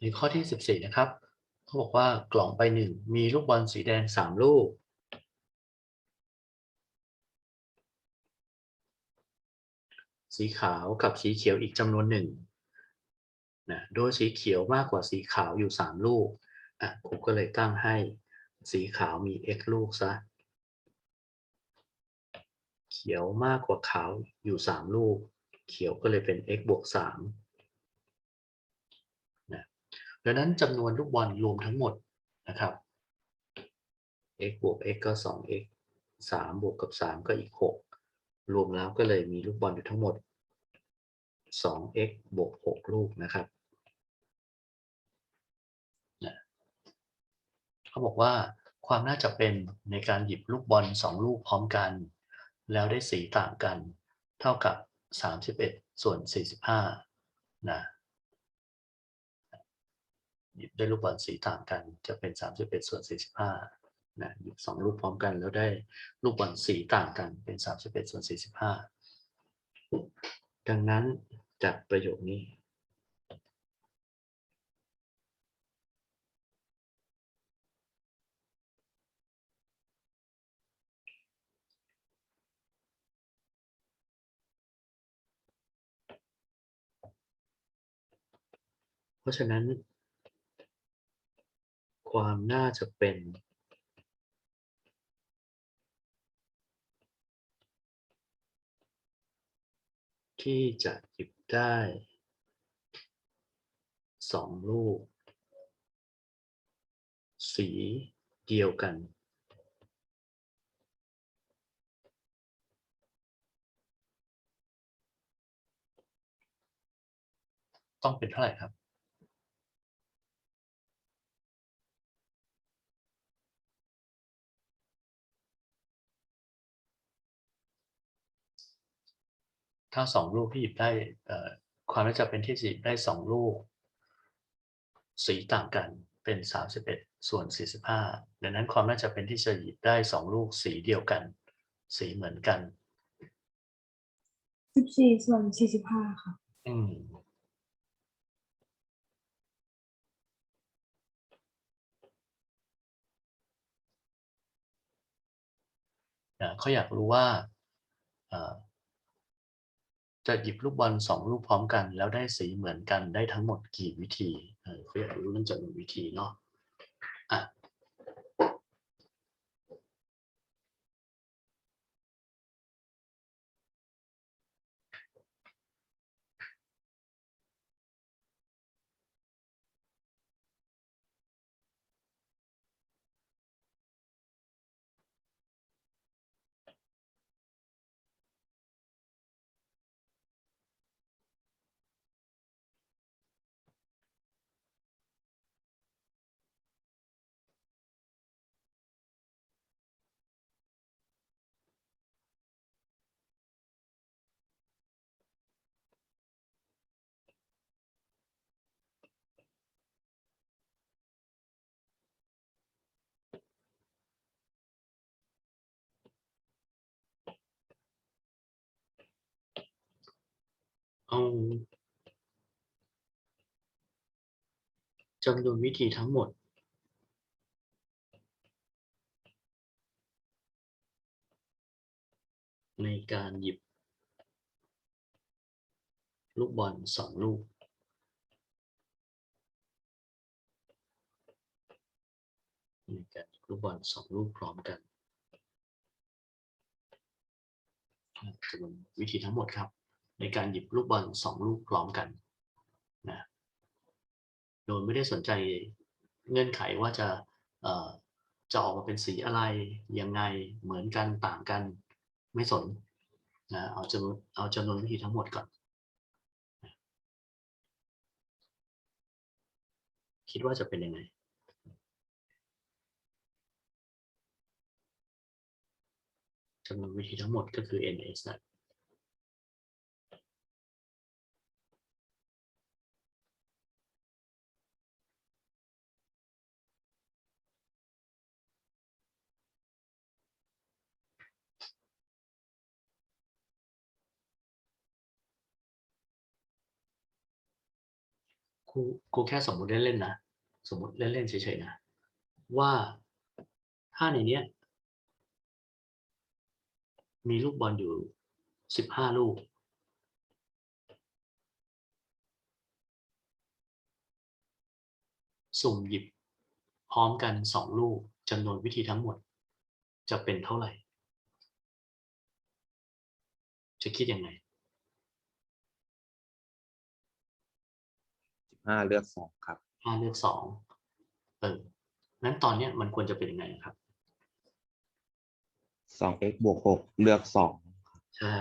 ในข้อที่ 14 นะครับเขาบอกว่ากล่องใบหนึ่งมีลูกบอลสีแดง 3 ลูก สีขาวกับสีเขียวอีกจำนวนหนึ่งนะโดยสีเขียวมากกว่าสีขาวอยู่ 3 ลูกอะผมก็เลยตั้งให้สีขาวมี x ลูกซะเขียวมากกว่าขาวอยู่ 3 ลูก เขียวก็เลยเป็น x บวก 3 ดังนั้นจำนวนลูกบอลรวมทั้งหมดนะครับ x บวก x ก็ 2x 3 บวกกับ 3 ก็อีก 6 รวมแล้วก็เลยมีลูกบอลอยู่ทั้งหมด 2x บวก 6 ลูกนะครับเขาบอกว่าความน่าจะเป็นในการหยิบลูกบอล 2 ลูกพร้อมกัน แล้วได้สีต่างกัน เท่ากับ 31 ส่วน 45นะหยิบ ได้ลูกบอลสีต่างกันจะเป็น 31 ส่วน 45นะหยิบ2ลูกพร้อมกัน แล้วได้ลูกบอลสีต่างกันเป็น 31 ส่วน 45 ดังนั้นจากประโยคนี้เพราะฉะนั้น ความน่าจะเป็น ที่จะหยิบได้สองลูก สีเดียวกัน ต้องเป็นเท่าไหร่ครับ ถ้าสองลูกที่หยิบได้เอ่อความน่าจะเป็นที่จะหยิบได้สองลูก สีต่างกันเป็นสามสิบเอ็ดส่วนสี่สิบห้าดังนั้นความน่าจะเป็นที่จะหยิบได้สองลูกสีเดียวกัน สีเหมือนกันสิบสี่ส่วนสี่สิบห้าค่ะ อืมนะเขาอยากรู้ว่าเอ่อ จะหยิบลูกบอลสองลูกพร้อมกัน แล้วได้สีเหมือนกันได้ทั้งหมดกี่วิธี เออเขาอยากรู้เรื่องจำนวนวิธีเนาะอะ อาจำนวนวิธีทั้งหมด ในการหยิบ ลูกบอลสองลูก ในการหยิบลูกบอลสองลูกพร้อมกันจำนวนวิธีทั้งหมดครับ ในการหยิบลูกบอลสองลูกพร้อมกันนะโดยไม่ได้สนใจเงื่อนไขว่าจะเอ่อจะออกมาเป็นสีอะไรยังไงเหมือนกันต่างกันไม่สนนะเอาจำนวนเอาจำนวนวิธีทั้งหมดก่อน คิดว่าจะเป็นยังไงจำนวนวิธีทั้งหมดก็คือ ns นะ รูครูแค่สมมติเล่นๆนะ สมมติเล่นๆเฉยๆนะ ว่าถ้าในเนี้ย มีลูกบอลอยู่สิบห้าลูก สุ่มหยิบพร้อมกันสองลูกจำนวนวิธีทั้งหมด จะเป็นเท่าไหร่ จะคิดยังไง ห้าเลือกสองครับห้าเลือกสองเออนั้นตอนเนี้ยมันควรจะเป็นยังไงครับสอง x บวกหกเลือกสองใช่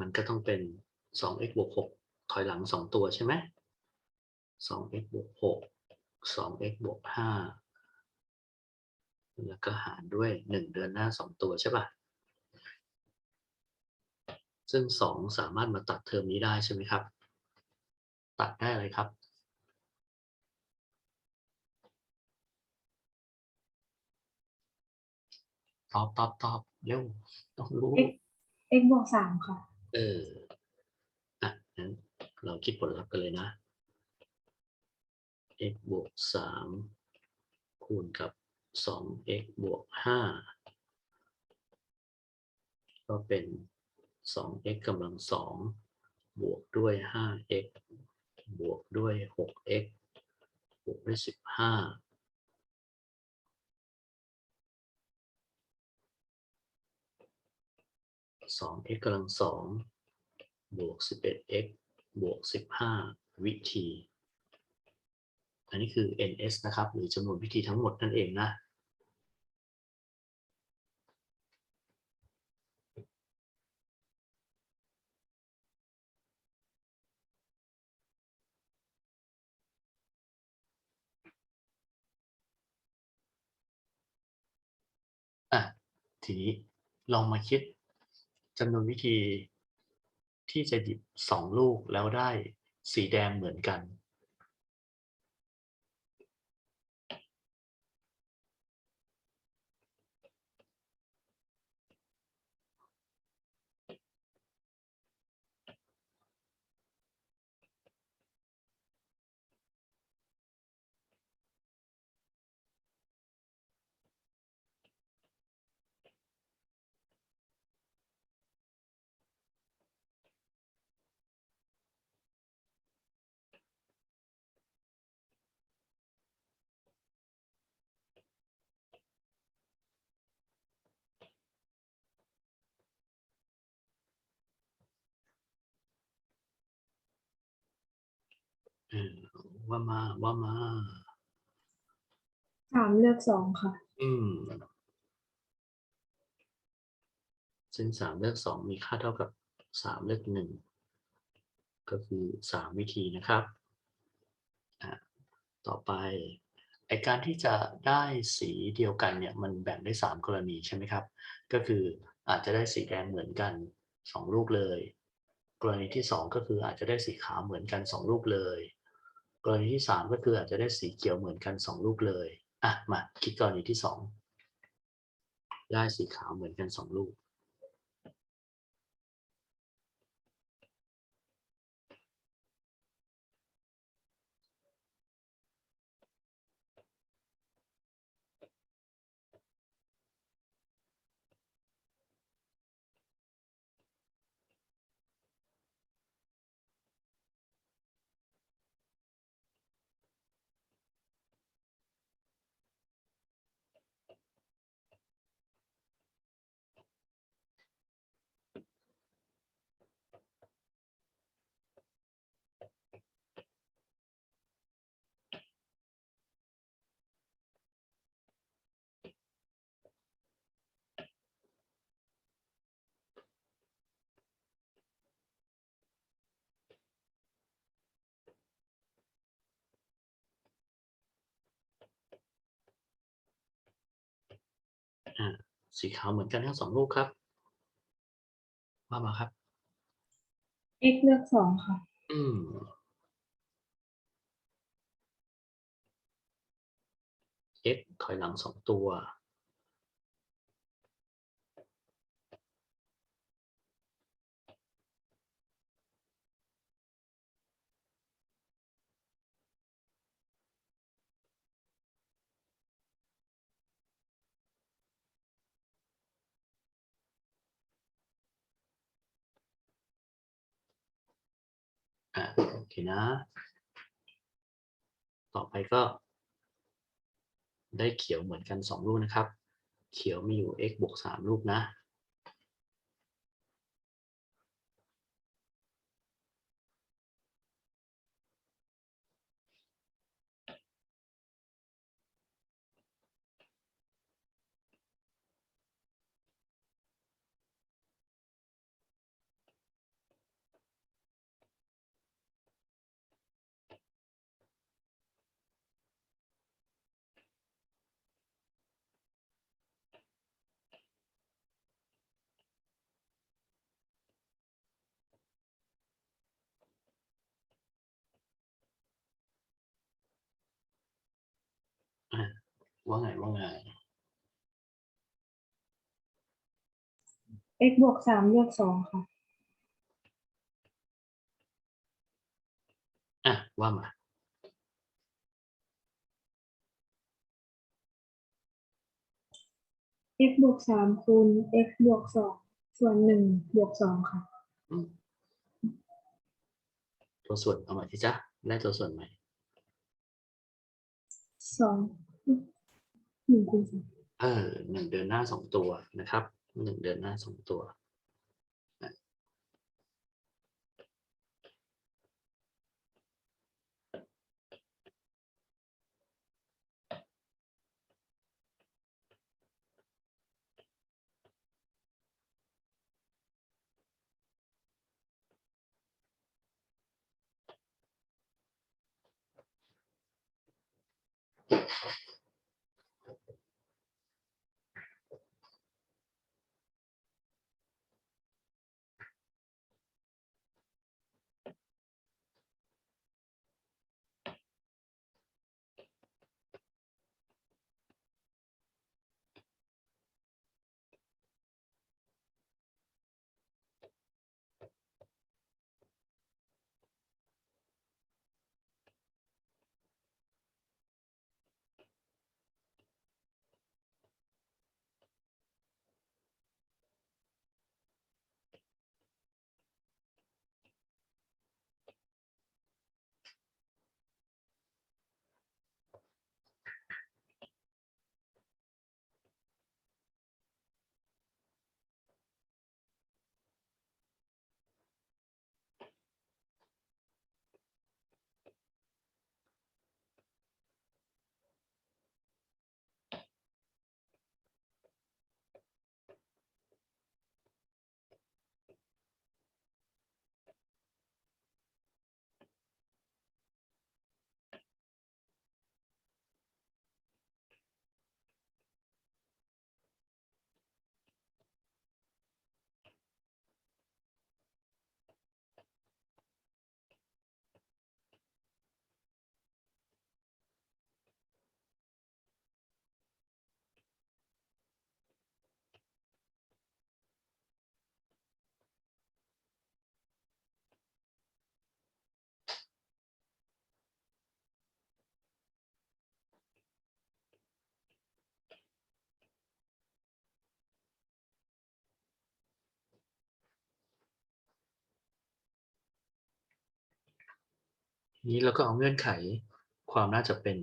มันก็ต้องเป็น 2x บวก 6 ถอยหลัง 2 ตัวใช่ไหม 2x บวก 6 2x บวก 5 แล้วก็หารด้วย 1 เดือนหน้า 2 ตัวใช่ป่ะ ซึ่ง 2 สามารถมาตัดเทอมนี้ได้ใช่ไหมครับ ตัดได้อะไรครับ ตอบตอบตอบเร็วต้องรู้ x x บวกสามค่ะ เออ อะงั้นเราคิดผลลัพธ์กันเลยนะ x บวกสามคูณกับสอง x บวกห้าก็เป็น สอง x กำลังสองบวกด้วยห้า x บวกด้วยหก x บวกด้วยสิบห้าสอง x กำลังสองบวกสิบเอ็ด x บวกสิบห้าวิธี อันนี้คือ ns นะครับ หรือจำนวนวิธีทั้งหมดนั่นเองนะ ทีนี้ลองมาคิดจำนวนวิธีที่จะหยิบสองลูกแล้วได้สีแดงเหมือนกัน ว่ามาว่ามาสามเลือกสองค่ะ อืมซึ่งสามเลือกสองมีค่าเท่ากับสามเลือกหนึ่งก็คือสามวิธีนะครับอะต่อไปไอการที่จะได้สีเดียวกันเนี่ยมันแบ่งได้สามกรณีใช่ไหมครับ ก็คืออาจจะได้สีแดงเหมือนกันสองลูกเลย กรณีที่สองก็คืออาจจะได้สีขาวเหมือนกันสองลูกเลย กรณีที่สามก็คืออาจจะได้สีเขียวเหมือนกันสองลูกเลย อะ มาคิดกรณีที่สองได้สีขาวเหมือนกันสองลูก อ่า สีขาวเหมือนกันทั้งสองลูกครับ ว่ามาครับ x เลือกสองค่ะ อืม x ถอยหลังสองตัว อ่าโอเคนะ ต่อไปก็ ได้เขียวเหมือนกันสองลูกนะครับ เขียวมีอยู่ x บวกสามลูกนะ อะ ว่าไงว่าไง x บวกสามเลือกสองค่ะ อะ ว่ามา x บวกสามคูณ x บวกสองส่วนหนึ่งบวกสองค่ะ อืมตัวส่วนเอาใหม่ที่จ๊ะได้ตัวส่วนใหม่สอง หนึ่งคูณสองเออหนึ่งเดินหน้าสองตัวนะครับหนึ่งเดินหน้าสองตัว นี้เราก็เอาเงื่อนไขความน่าจะเป็น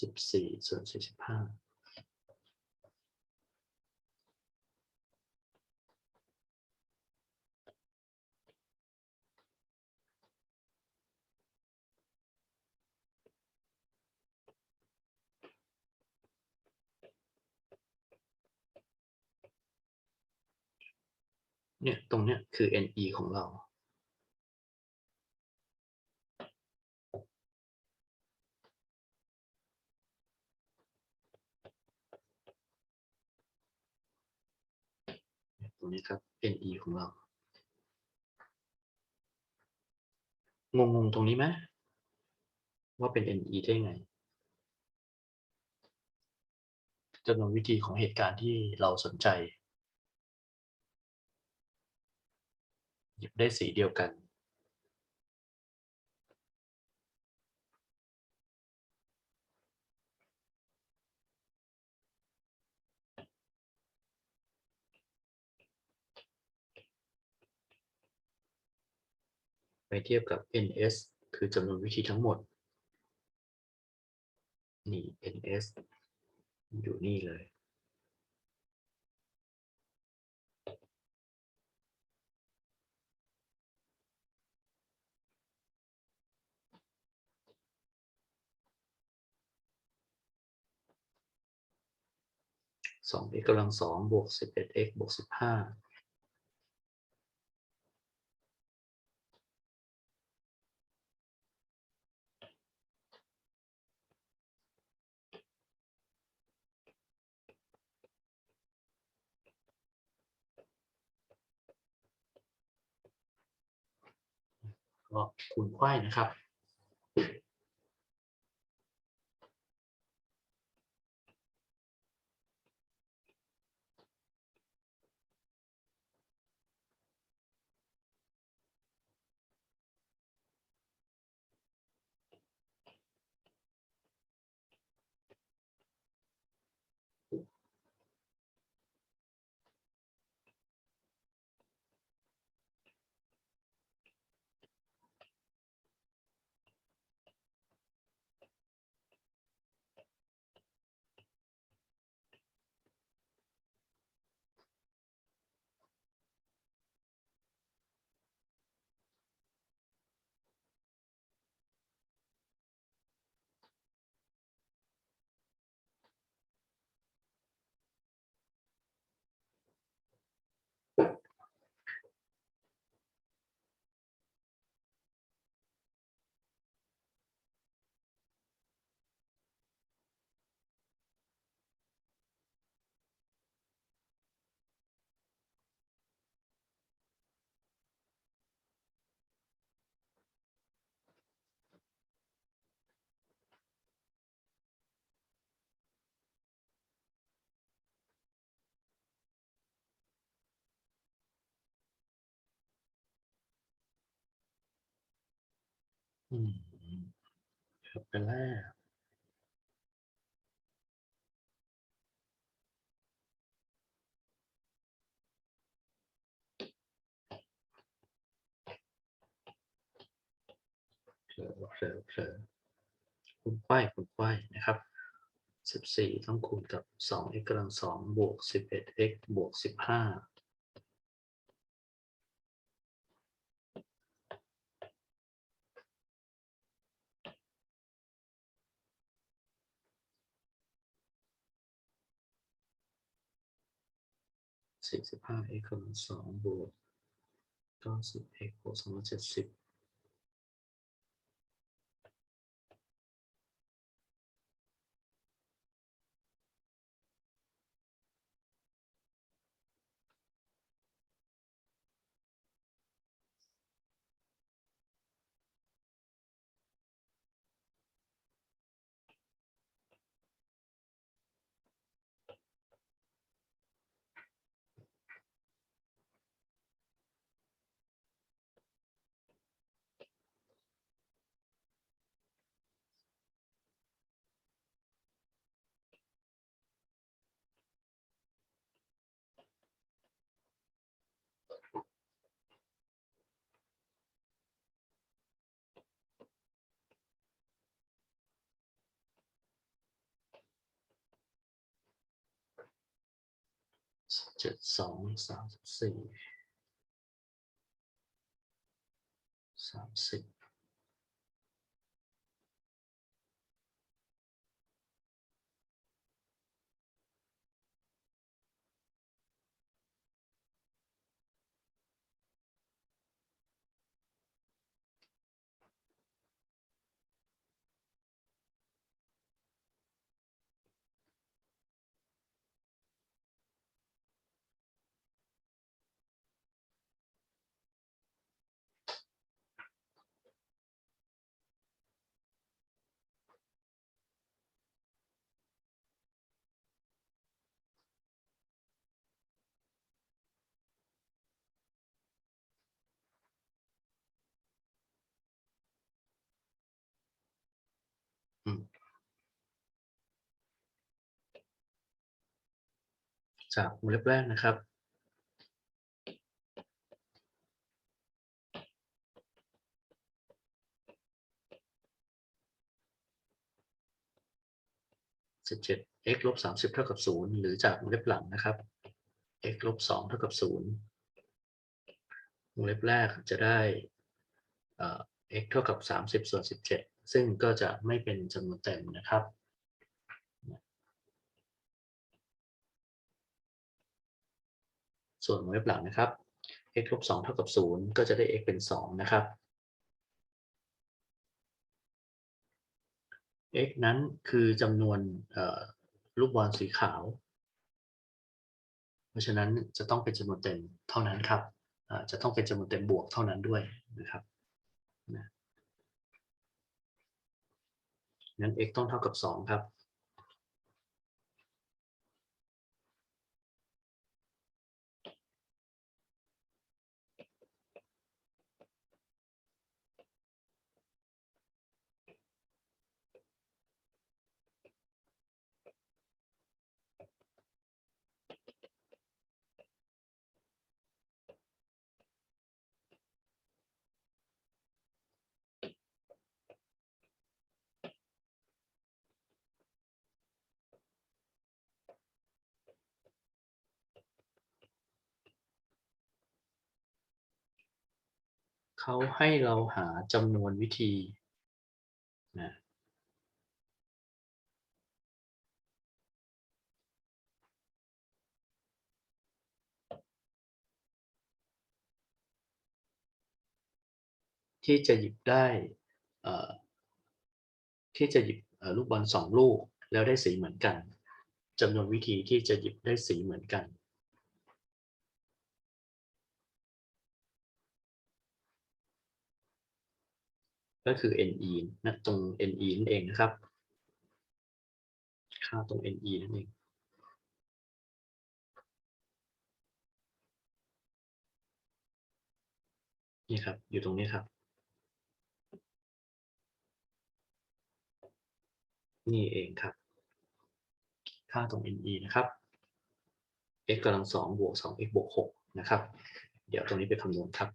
สิบสี่ส่วนสี่สิบห้าเนี่ยตรงเนี้ยคือ NE ของเรา รงนี้ครับ NE ของเรางงงๆตรงนี้ไหมว่าเป็น NE ได้ไงจำนวนวิธีของเหตุการณ์ที่เราสนใจ หยิบได้สีเดียวกัน ไปเทียบกับ ns คือจำนวนวิธีทั้งหมด นี่ ns อยู่นี่เลย 2x กำลัง2บวก 11x บวก 15 ก็คูณไขว้นะครับ อืมเกือบไปแล้วเผลอเผลอเผลอคูณไขว้คูณไขว้นะครับสิบสี่ต้องคูณกับสอง x กำลังสองบวกสิบเอ็ด x บวกสิ 45 x กำลัง2บวก90 x บวก270 เจ็ดสองสามสิบสี่สามสิบ จากวงเล็บแรกนะครับสิบเจ็ด x ลบสาเท่ากับศูนย์หรือจากวงเล็บหลังนะครับ x ลบสเท่ากับศูนย์วงเล็บแรกจะได้ x เท่ากับสามสิบส่วนสิบเจ็ดซึ่งก็จะไม่เป็นจำนวนเต็มนะครับ ส่วนวงเล็บหลังนะครับ x ลบสองเท่ากับศูนย์ก็จะได้ x เป็นสองนะครับ x นั้นคือจำนวนลูกบอลสีขาว เพราะฉะนั้นจะต้องเป็นจำนวนเต็มเท่านั้นครับจะต้องเป็นจำนวนเต็มบวกเท่านั้นด้วยนะครับนั้น x ต้องเท่ากับสองครับ เขาให้เราหาจำนวนวิธีนะที่จะหยิบได้ที่จะหยิบลูกบอลสองลูก แล้วได้สีเหมือนกันจำนวนวิธีที่จะหยิบได้สีเหมือนกัน ก็คือ ne นะตรง ne นั่นเองนะครับ ค่าตรง ne นั่นเองนี่ครับ อยู่ตรงนี้ครับ นี่เองครับ ค่าตรง ne นะครับ x กำลังสองบวกสอง x บวกหกนะครับ เดี๋ยวตรงนี้ไปคำนวณครับ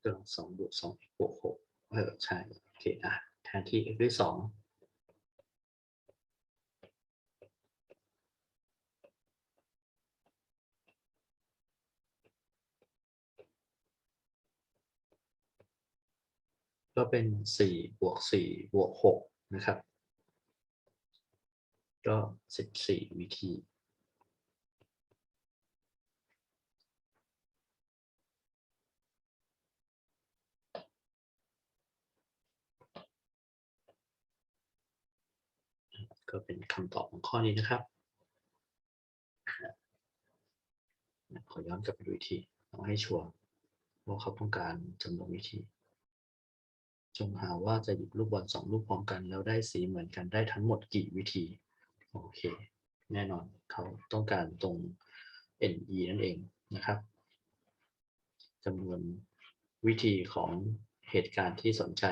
x กำลังสองบวกสองบวกหกเออใช่โอเคอะแทนที่ x ด้วยสองก็เป็นสี่บวกสี่บวกหกนะครับ ก็สิบสี่วิธี ก็เป็นคำตอบของข้อนี้นะครับขอย้อนกลับไปดูอีกทีเอาให้ชัวร์ว่าเขาต้องการจำนวนวิธี จงหาว่าจะหยิบลูกบอลสองลูกพร้อมกัน แล้วได้สีเหมือนกันได้ทั้งหมดกี่วิธี โอเค แน่นอนเขาต้องการตรง NE นั่นเองนะครับจำนวนวิธีของเหตุการณ์ที่สนใจ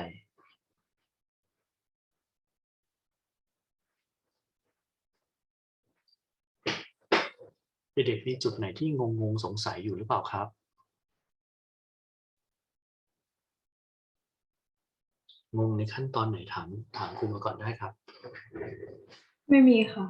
เด็กๆมีจุดไหนที่งงงสงสัยอยู่หรือเปล่าครับ งงในขั้นตอนไหนถามถามครูมาก่อนได้ครับ ไม่มีค่ะ